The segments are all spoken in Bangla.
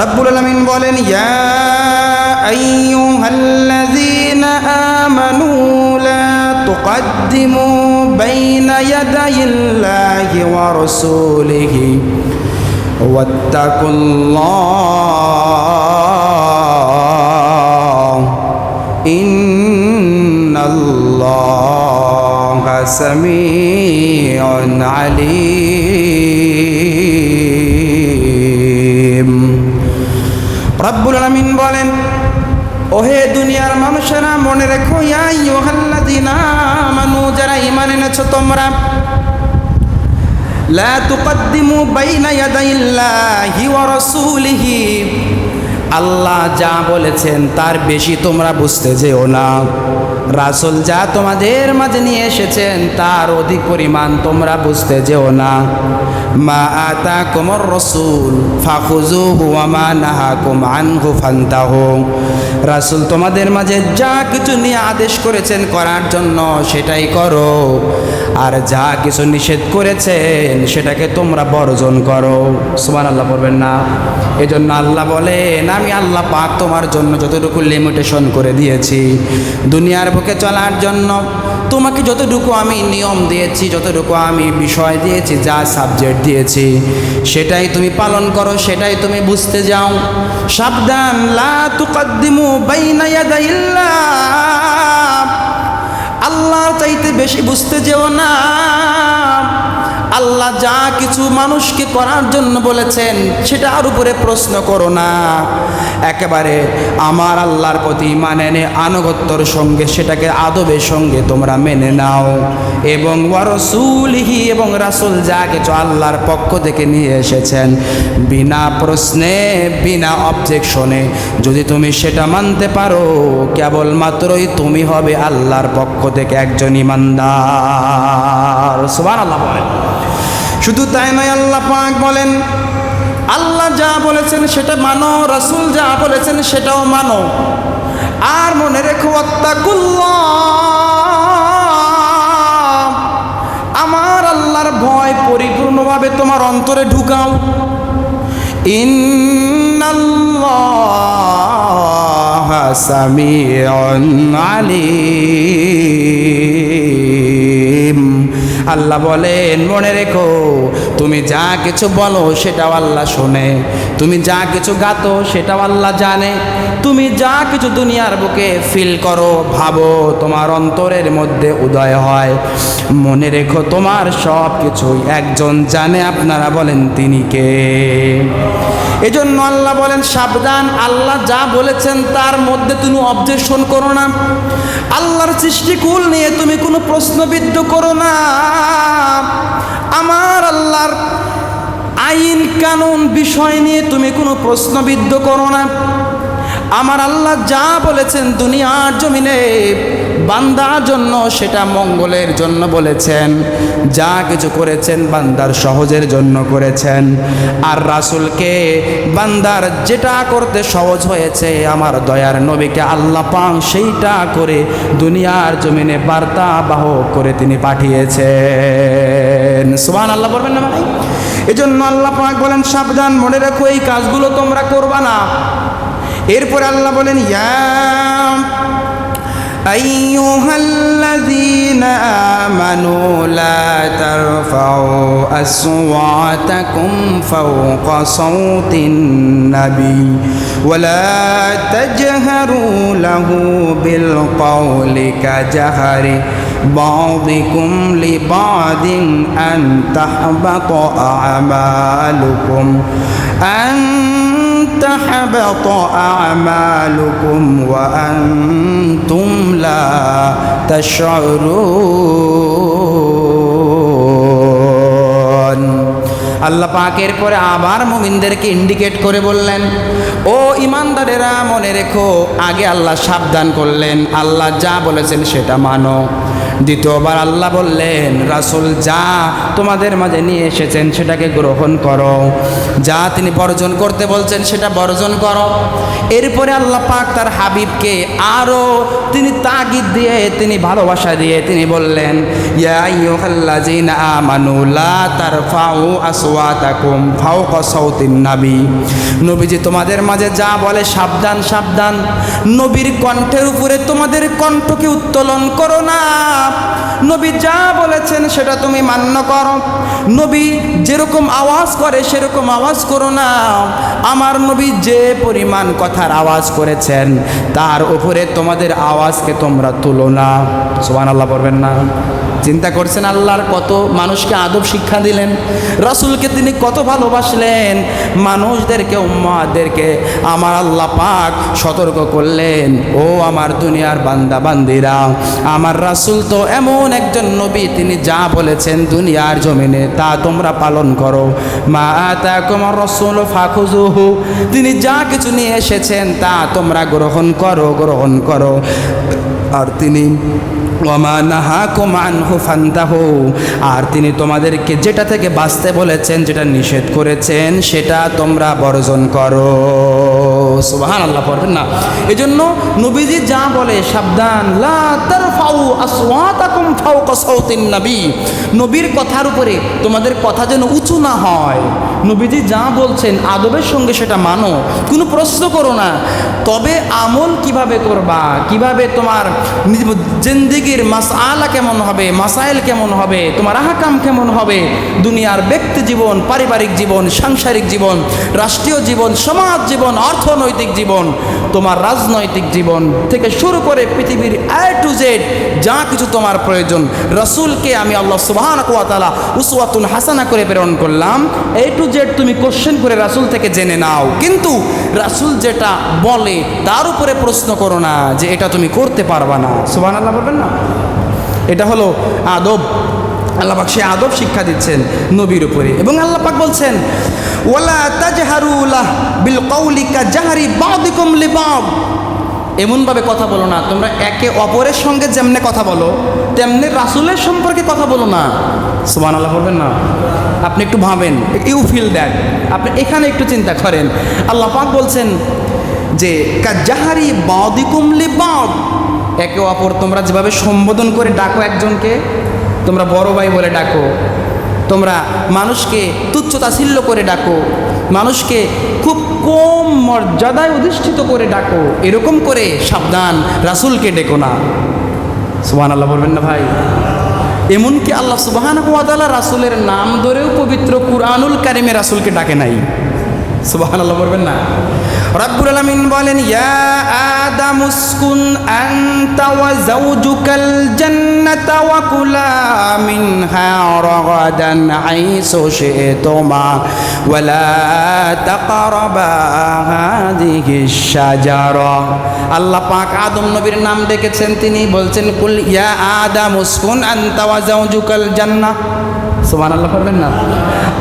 রব্বুল আলমিন বলেন ইয়া আইয়ুহাল্লাযীনা আমানু লা তুকদ্দিমু বাইনা ইয়াদাইল্লাহি ওয়া রাসূলিহি ওয়াত্তাকুল্লাহ ইন্নাল্লাহা সামিউন আলীম রব্বুল আলামিন বলেন, ওহে দুনিয়ার মানুষেরা, মনে রেখো মানু যারা ইমান এনেছো তোমরা আল্লাহ যা বলেছেন, তার বেশি তোমরা বুঝতে যেও না। রাসূল যা তোমাদের মাঝে নিয়ে এসেছেন, তার অধিক পরিমাণ তোমরা বুঝতে যেও না। মা আতাকুমুর রাসূল, ফাখুযুহু ওয়া মা নাহাকুম আনহু ফান্তাহু। রাসুল তোমাদের মাঝে যা কিছু নিয়ে আদেশ করেছেন করার জন্য সেটাই করো। আর যা কিছু নিষেধ করেছেন, সেটাকে তোমরা বর্জন করো। সুমান আল্লাহ বলবেন না। এজন্য আল্লাহ বলেন, আমি আল্লাহ পাক তোমার জন্য যতটুকু লিমিটেশন করে দিয়েছি দুনিয়ার বুকে চলার জন্য, তোমাকে যতটুকু আমি নিয়ম দিয়েছি, যতটুকু আমি বিষয় দিয়েছি, যা সাবজেক্ট দিয়েছি, সেটাই তুমি পালন করো, সেটাই তুমি বুঝতে যাও। সাবধান আল্লাহর চাইতে বেশি বুঝতে যেও না। আল্লাহ যা কিছু মানুষকে করার জন্য বলেছেন সেটার উপরে প্রশ্ন করো না। একেবারে আমার আল্লাহর প্রতি মানে নে আনুগত্যর সঙ্গে, সেটাকে আদবের সঙ্গে তোমরা মেনে নাও। এবং ওয়ারসুলহি এবং রাসুল যা কিছু আল্লাহর পক্ষ থেকে নিয়ে এসেছেন, বিনা প্রশ্নে, বিনা অবজেকশনে যদি তুমি সেটা মানতে পারো, কেবলমাত্রই তুমি হবে আল্লাহর পক্ষ থেকে একজন ইমানদার। সুবান আল্লাহ বলেন। শুধু তাই নয় আল্লাহ পাক বলেন, আল্লাহ যা বলেছেন সেটা মানো, রাসূল যা বলেছেন সেটাও মানো। আর মনে রেখো আমার আল্লাহর ভয় পরিপূর্ণভাবে তোমার অন্তরে ঢুকাও। ইন্নাল্লাহা সামিউন আলিম। আল্লাহ বলেন, মনে রেখো, তুমি যা কিছু বলো সেটাও আল্লাহ শোনে। তুমি যা কিছু গাতো সেটাও আল্লাহ জানে। তুমি যা কিছু দুনিয়ার বুকে ফিল করো, ভাবো, তোমার অন্তরের মধ্যে উদয় হয়। মনে রেখো, তোমার সব কিছুই একজন জানে। আপনারা বলেন, তিনি কে? এজন্য আল্লাহ বলেন, সাবধান, আল্লাহ যা বলেছেন তার মধ্যে তুমি অবজেকশন করো না। আল্লাহর সৃষ্টিকুল নিয়ে তুমি কোনো প্রশ্নবিদ্ধ করো না। আমার আল্লাহর আইন কানুন বিষয় নিয়ে তুমি কোনো প্রশ্নবিদ্ধ করো না। আমার আল্লাহ যা বলেছেন দুনিয়ার জমিনে বান্দার জন্য সেটা মঙ্গলের জন্য বলেছেন। যা কিছু করেছেন বান্দার সহজের জন্য করেছেন। আর রাসুলকে বান্দার যেটা করতে সহজ হয়েছে, আমার দয়ার নবীকে আল্লাহ পাং সেইটা করে দুনিয়ার জমিনে বার্তা বাহক করে তিনি পাঠিয়েছেন। সুবান আল্লাহ বলবেন না ভাই? এজন্য আল্লাহ পাক বলেন, সাবধান মনে রাখো, এই কাজগুলো তোমরা করবা না। এরপর আল্লাহ বলেন, ইয়া أيها الذين آمنوا لا ترفعوا أصواتكم فوق صوت النبي ولا تجهروا له بالقول كجهر بعضكم لبعض أن تحبط أعمالكم أن تحبط أعمالكم وأنتم لا تشعرون আল্লাহ পাকের পরে আবার মুমিনদেরকে ইন্ডিকেট করে বললেন ও ইমানদারেরা মনে রেখো আগে আল্লাহ সাবধান করলেন আল্লাহ যা বলেছেন সেটা মানো দ্বিতীয়বার আল্লাহ বললেন, রাসুল, যা তোমাদের মাঝে নিয়ে এসেছেন সেটাকে গ্রহণ করো। যা তিনি বর্জন করতে বলছেন সেটা বর্জন করো। এরপরে আল্লাহ পাক তার হাবিবকে আরও তিনি তাগিদ দিয়ে, তিনি ভালোবাসা দিয়ে তিনি বললেন নবীজি, তোমাদের মাঝে যা বলে সাবধান সাবধান। নবীর কণ্ঠের উপরে তোমাদের কণ্ঠকে উত্তোলন করো না। নবী যা বলেছেন সেটা তুমি মান্য করো। নবী যেরকম আওয়াজ করে সেরকম আওয়াজ করো না। আমার নবী যে পরিমাণ কথার আওয়াজ করেছেন, তার উপরে তোমাদের আওয়াজকে তোমরা তুলো না। সোমান আল্লাহ পড়বেন না। চিন্তা করছেন আল্লাহর কত মানুষকে আদব শিক্ষা দিলেন, রাসূলকে তিনি কত ভালোবাসলেন, মানুষদেরকে উম্মাদেরকে আমার আল্লাহ পাক সতর্ক করলেন, ও আমার দুনিয়ার বান্দা বান্দিরা, আমার রাসূল তো এমন একজন নবী, তিনি যা বলেছেন দুনিয়ার জমিনে তা তোমরা পালন করো। মা তাকুমার রসুল ফাখুজুহু তিনি যা কিছু নিয়ে এসেছেন তা তোমরা গ্রহণ করো গ্রহণ করো। আর তিনি আর তিনি তোমাদেরকে যেটা থেকে বাঁচতে বলেছেন, যেটা নিষেধ করেছেন, সেটা তোমরা বর্জন করো। সুবহান আল্লাহ পড়বেন না। এই জন্য নবীজি যা বলে, সাবধান নবী। নবীর কথার উপরে তোমাদের কথা যেন উঁচু না হয়। নবীজি যা বলছেন, আদবের সঙ্গে সেটা মানো। কোনো প্রশ্ন করো না। তবে আমল কীভাবে করবা? কীভাবে তোমার জিন্দিগির মাসআলা কেমন হবে, মাসাইল কেমন হবে, তোমার আহকাম কেমন হবে, দুনিয়ার ব্যক্তি জীবন, পারিবারিক জীবন, সাংসারিক জীবন, রাষ্ট্রীয় জীবন, সমাজ জীবন, অর্থনৈতিক জীবন, তোমার রাজনৈতিক জীবন থেকে শুরু করে পৃথিবীর এ টু জেড যা কিছু তোমার প্রয়োজন। রসুলকে আমি আল্লাহ সুবাহান কুয়াতালা উসওয়াতুন হাসানা করে প্রেরণ করলাম। এ টু জেড তুমি কোশ্চেন করে রাসুল থেকে জেনে নাও। কিন্তু রাসুল যেটা বলে তার উপরে প্রশ্ন করো না যে এটা তুমি করতে পারবা না। সুবাহ আল্লাহ বলবেন না? এটা হলো আদব। আল্লাপাক সে আদব শিক্ষা দিচ্ছেন নবীর উপরে। এবং আল্লাহ পাক বলছেন, ওয়ালা তাজহারুলাহ বিল কৌলিকা জাহারি বাদিকুম লিবাদ। এমনভাবে কথা বলো না, তোমরা একে অপরের সঙ্গে যেমনে কথা বলো, তেমনি রাসুলের সম্পর্কে কথা বলো না। সুবান আল্লাহ বলবেন না? আপনি একটু ভাবেন, ইউ ফিল দ্যাট। আপনি এখানে একটু চিন্তা করেন। আল্লাহ পাক বলছেন যে কাজাহারি বাদিকুম লিবাদ। একে অপর তোমরা যেভাবে সম্বোধন করে ডাকো একজনকে, তোমরা বড় ভাই বলে ডাকো। তোমরা মানুষকে তুচ্ছ তাছিল্য করে ডাকো। মানুষকে খুব কম মর্যাদায় অধিষ্ঠিত করে ডাকো। এরকম করে সাবধান রাসুলকে ডেকো না। সুবাহান আল্লাহ বলবেন না ভাই। এমনকি আল্লাহ সুবাহান ওয়াদালা রাসুলের নাম ধরেও পবিত্র কুরআনুল কারিমে রাসুলকে ডাকে নাই। সুবাহান আল্লাহ বলবেন না। রব্বুল আলামিন বলেন, ইয়া আদাম উসকুন আনতা ওয়া যাওজুকাল জান্নাতা ওয়া কুলা মিনহা রাগাদান হাইসু শি'তুমা ওয়া লা তাকরাবা হাদিহি শাজারা। আল্লাহ পাক আদম নবীর নাম ডেকেছেন, তিনি বলছেন, কুল ইয়া আদাম উসকুন আনতা ওয়া যাওজুকাল জান্নাহ। সুবহানাল্লাহ করবেন না?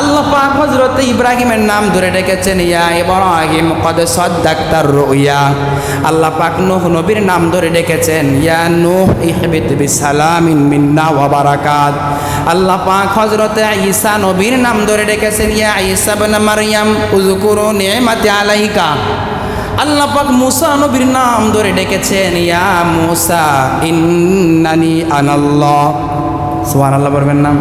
আল্লাহ পাক হযরত ইব্রাহিমের নাম ধরে ডেকেছেন, ইয়া ইব্রাহিম, কদ সাদ্দাকতার রুয়া। আল্লাহ পাক নূহ নবীর নাম ধরে ডেকেছেন, ইয়া নূহ ইহবিত বিসালামিন মিন্না ওয়া বারাকাত। আল্লাহ পাক হযরত ঈসা নবীর নাম ধরে ডেকেছেন, ইয়া ঈসা ইবনে মারইয়াম উযকুরু নি'মাতি আলাইকা। আল্লাহ পাক মুসা নবীর নাম ধরে ডেকেছেন, ইয়া মুসা ইন্নানি আনাল্লাহ। সুবহানাল্লাহ বলবেন নাম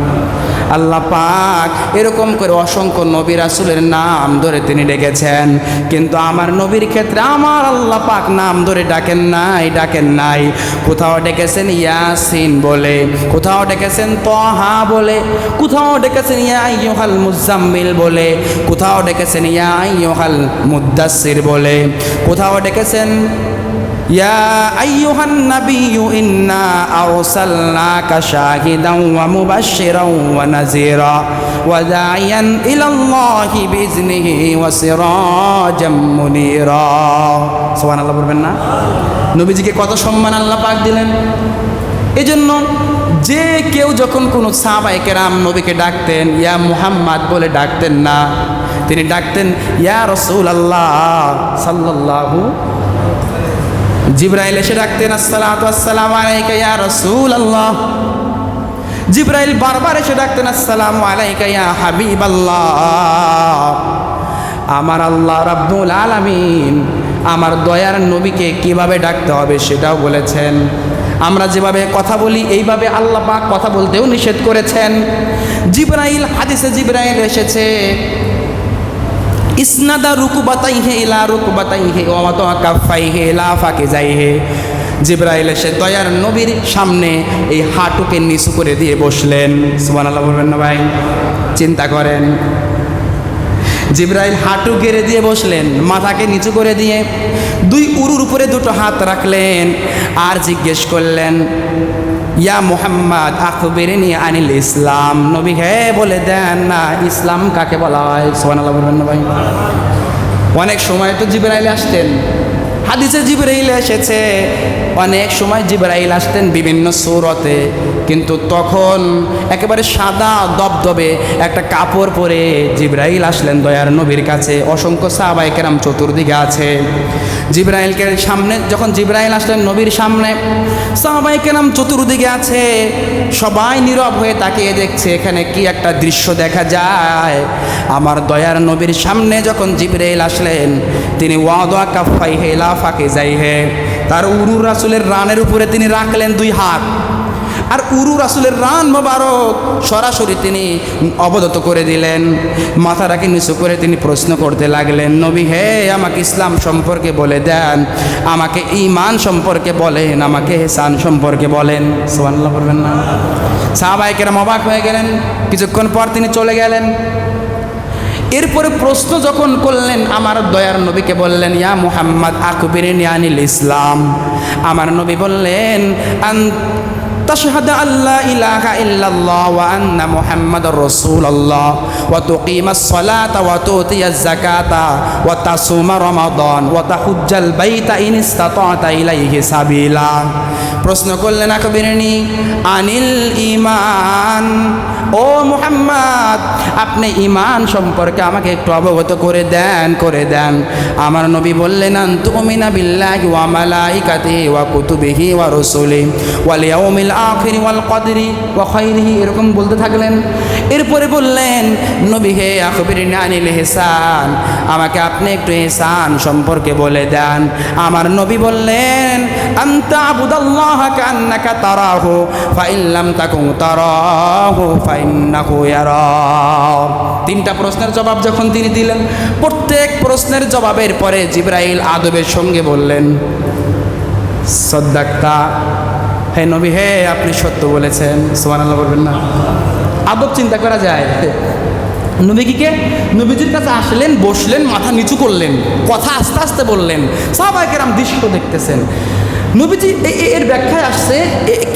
আল্লাহ পাক এরকম করে অসংখ্য নবী রাসুলের নাম ধরে তিনি ডেকেছেন। কিন্তু আমার নবীর ক্ষেত্রে আমার আল্লাহ পাক নাম ধরে ডাকেন নাই ডাকেন নাই। কোথাও ডেকেছেন ইয়াসিন বলে, কোথাও ডেকেছেন তহা বলে, কোথাও ডেকেছেন ইয়া ইয়োহাল মুজাম্মিল বলে, কোথাও ডেকেছেন ইয়া ইয়োহাল মুদাসির বলে, কোথাও ডেকেছেন يا أيها النبي إنا أرسلناك شاهدا ومبشرا ونذيرا وداعيا إلى الله بإذنه وسراجا منيرا سبحان الله বলবেন না নবীজিকে কত সম্মান আল্লাহ পাক দিলেন এই জন্য যে কেউ যখন কোনো সাহাবায়ে কেরাম নবীকে ডাকতেন ইয়া মুহাম্মদ বলে ডাকতেন না তিনি ডাকতেন ইয়া রসুল আল্লাহ সাল্লাল্লাহু জিব্রাইল এসে ডাকতেন আসসালামু ইয়া রাসূলুল্লাহ। জিব্রাইল বারবার এসে ডাকতেন, আসসালামু আলাইকা ইয়া হাবিবাল্লাহ। আমার আল্লাহ রাব্বুল আলামিন আমার দয়ার নবীকে কীভাবে ডাকতে হবে সেটাও বলেছেন। আমরা যেভাবে কথা বলি, এইভাবে আল্লাহ পাক কথা বলতেও নিষেধ করেছেন। জিব্রাইল, হাদিসে জিব্রাইল এসেছে ইসনাদা রুকুবাতাই হে ইলা রুকুবাতাই হে ওমাত কাফাই হে লা ফাকে যাই হে জিব্রাইল এসে দয়ার নবীর সামনে এই হাঁটুকে নিচু করে দিয়ে বসলেন। সুবান আল্লাহ বলবেন না ভাই, চিন্তা করেন। জিব্রাইল হাঁটু গেড়ে দিয়ে বসলেন, মাথাকে নিচু করে দিয়ে দুই উরুর উপরে দুটো হাত রাখলেন আর জিজ্ঞেস করলেন ইয়া মুহাম্মদ, আখবিরিনি আনিল ইসলাম। নবী হে বলে দেন, না, ইসলাম কাকে বলা হয়? সোহান আল্লাহ বলবেন না ভাই। অনেক সময় তো জিব্রাইল আসতেন। হাদিসে জিব্রাইল এসেছে অনেক সময় জিব্রাইল আসতেন বিভিন্ন সুরতে, কিন্তু তখন একেবারে সাদা দবদবে একটা কাপড় পরে জিব্রাইল আসলেন দয়ার নবীর কাছে। অসংখ্য সাহাবাই কেরাম চতুর্দিকে আছে। জিব্রাইলকে সামনে, যখন জিব্রাইল আসলেন নবীর সামনে সাহাবাই কেরাম চতুর্দিকে আছে। সবাই নীরব হয়ে তাকিয়ে দেখছে, এখানে কি একটা দৃশ্য দেখা যায়। আমার দয়ার নবীর সামনে যখন জিব্রাইল আসলেন, তিনি ওয়াদা কাফাই হেলা ফাঁকে যাই হে তার উরুর রাসুলের রানের উপরে তিনি রাখলেন দুই হাত। আর উরু রাসুলের রান মোবারক সরাসরি তিনি অবদত করে দিলেন। মাথাটাকে নিচু করে তিনি প্রশ্ন করতে লাগলেন, নবী, হে, আমাকে ইসলাম সম্পর্কে বলে দেন, আমাকে ইমান সম্পর্কে বলেন, আমাকে হেসান সম্পর্কে বলেন। সোয়ান্লাহ বলবেন না। সাহাবাহিকেরা অবাক হয়ে গেলেন। কিছুক্ষণ পর তিনি চলে গেলেন। এরপরে প্রশ্ন যখন করলেন, আমার দয়ার নবীকে বললেন, ইয়া মুহাম্মদ আকবির নিয়ানিল ইসলাম। আমার নবী বললেন تشهد أن لا إله إلا الله وأن محمد رسول الله وتقيم الصلاة وتؤتي الزكاة وتصوم رمضان وتحج البيت إن استطعت إليه سبيلا প্রশ্ন করলেন আকবিরনি আনিল ইমান ও মুহাম্মদ আপনি ইমান সম্পর্কে আমাকে একটু অবগত করে দেন করে দেন আমার নবী বললেন তুমিনা বিল্লাহি ওয়া মালাইকাতি ওয়া কুতুবিহি ওয়া রসুলি ওয়াল ইয়াউমিল আখির ওয়াল কদরি ওয়া এরকম বলতে থাকলেন। এরপরে বললেন, নবী হে আখবিরিনি আনিল হেসান আমাকে আপনি একটু হেসান সম্পর্কে বলে দেন। আমার নবী বললেন, আন্তা আবুদাল্লাহ কান্নাকা তারাহু ফাইন লাম তাকুন তারাহু ফাইন্নাহু ইয়ারা। তিনটা প্রশ্নের জবাব যখন তিনি দিলেন, প্রত্যেক প্রশ্নের জবাবের পরে জিব্রাইল আদবের সঙ্গে বললেন, সদ্দাক্তা হে নবী, হে আপনি সত্য বলেছেন। সুবহানাল্লাহ বলবেন না। আদব চিন্তা করা যায়। নবীকে নবীজির কাছে আসলেন, বসলেন, মাথা নিচু করলেন, কথা আস্তে আস্তে বললেন। সাহবাইকেরাম দৃশ্য দেখতেছেন। নবীজি এর ব্যাখ্যায় আসছে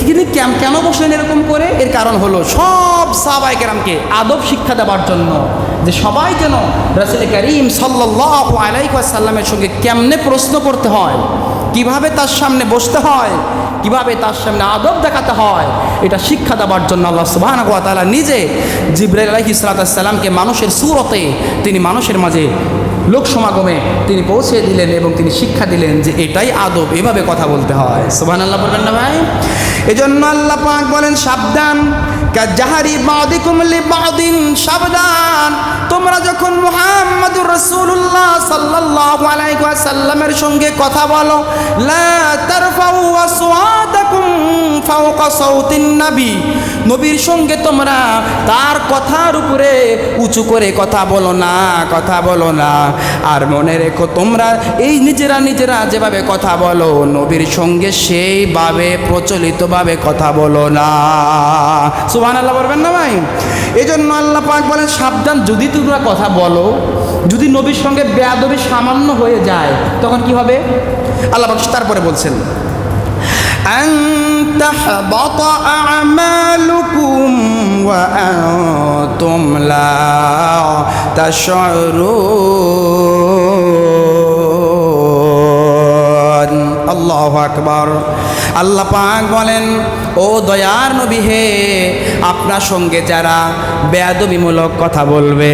তিনি কেন বসলেন এরকম করে? এর কারণ হলো, সব সাহবাইকেরামকে আদব শিক্ষা দেওয়ার জন্য যে সবাই যেন রাসুল করিম সাল্লাহ আলাইসাল্লামের সঙ্গে কেমনে প্রশ্ন করতে হয়। কীভাবে তার সামনে বসতে হয়? কীভাবে তার সামনে আদব দেখাতে হয়? এটা শিক্ষা দেওয়ার জন্য আল্লাহ সুবাহ তালা নিজে জিব্রাইল আলহি সালাতামকে মানুষের সুরতে তিনি মানুষের মাঝে লোক সমাগমে তিনি পৌঁছে দিলেন এবং তিনি শিক্ষা দিলেন যে এটাই আদব। এভাবে কথা বলতে হয়। সুবাহ আল্লাহ বলবেন না ভাই? এজন্য আল্লাহ পাক বলেন, সাবধান। কাজাহারি বাদিকুম লিবাদিন সাবধান। তোমরা যখন মুহাম্মাদুর রাসূলুল্লাহ সাল্লাল্লাহু আলাইহি ওয়াসাল্লামের সঙ্গে কথা বলো, লা তারফাউ আসওয়াতাকুম ফাওকা সাউতিন নবী। নবীর সঙ্গে তোমরা তার কথার উপরে উঁচু করে কথা বলো না, কথা বলো না। আর মনে রেখো, তোমরা এই নিজেরা নিজেরা যেভাবে কথা বলো, নবীর সঙ্গে সেইভাবে, প্রচলিতভাবে কথা বলো না। সুবহান আল্লাহ বলবেন না ভাই? এই জন্য আল্লাহ পাক বলেন, সাবধান, যদি তোমরা কথা বলো যদি নবীর সঙ্গে বেয়াদবি সামান্য হয়ে যায় তখন কি হবে আল্লাহ পাক তারপরে বলছেন أن تحبط أعمالكم وأنتم لا تشعرون আল্লাহ আকবার আল্লাহ পাক বলেন, ও দয়ার নবী হে, আপনার সঙ্গে যারা বেয়াদবিমূলক কথা বলবে,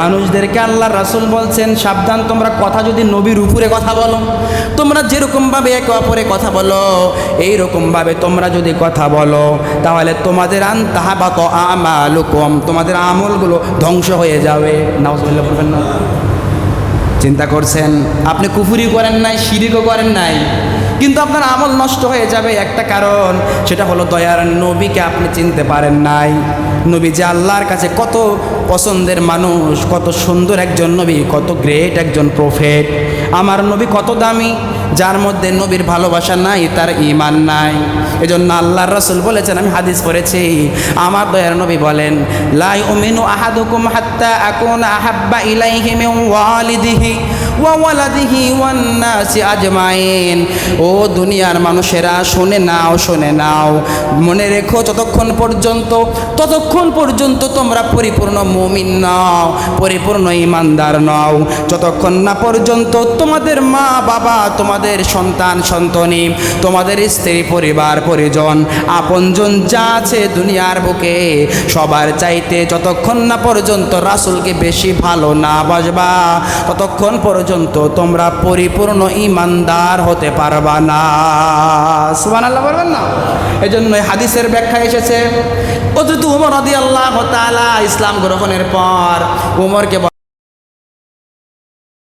মানুষদেরকে আল্লাহ রাসুল বলছেন, সাবধান, তোমরা কথা যদি নবীর উপরে কথা বলো, তোমরা যেরকমভাবে একে অপরে কথা বলো, এইরকমভাবে তোমরা যদি কথা বলো, তাহলে তোমাদের আন্তাহাবাত আমালুকুম, তোমাদের আমলগুলো ধ্বংস হয়ে যাবে। নাউজুবিল্লাহ, বলবেন না। চিন্তা করছেন, আপনি কুফুরি করেন নাই, শিরিকও করেন নাই কিন্তু আপনার আমল নষ্ট হয়ে যাবে একটা কারণ, সেটা হলো দয়ার নবীকে আপনি চিনতে পারেন নাই। নবী যে আল্লাহর কাছে কত পছন্দের মানুষ, কত সুন্দর একজন নবী, কত গ্রেট একজন প্রফেট আমার নবী কত দামি, যার মধ্যে নবীর ভালোবাসা নাই, তার ইমান নাই। এজন্য আল্লাহর রসুল বলেছেন, আমি হাদিস পড়েছি, আমার দয়ার নবী বলেন লাই উমিনু আহাদুকুম হাত্তা আকুন আহাব্বা ইলাইহি মিন ওয়ালিদিহি। ওয়া ওয়ালাদিহি ওয়ান নাসি আজমাইন। ও দুনিয়ার মানুষেরা, শুনে নাও শুনে নাও। মনে রেখো, যতক্ষণ পর্যন্ত, ততক্ষণ পর্যন্ত তোমরা পরিপূর্ণ মুমিন নাও, পরিপূর্ণ ইমানদার নাও। যতক্ষণ না পর্যন্ত তোমাদের মা, বাবা, তোমাদের সন্তান, সন্তনি, তোমাদের স্ত্রী, পরিবার, পরিজন, আপনজন যা আছে দুনিয়ার বুকে, সবার চাইতে যতক্ষণ না পর্যন্ত রাসুলকে বেশি ভালো না বাসবা, ততক্ষণ পর্যন্ত তোমরা পরিপূর্ণ ইমানদার হতে পারবা না। সুবান আল্লাহ বলবেন না? এই জন্য হাদিসের ব্যাখ্যা এসেছে। যদি উমর আদি আল্লাহ ইসলাম গ্রহণের পর উমরকে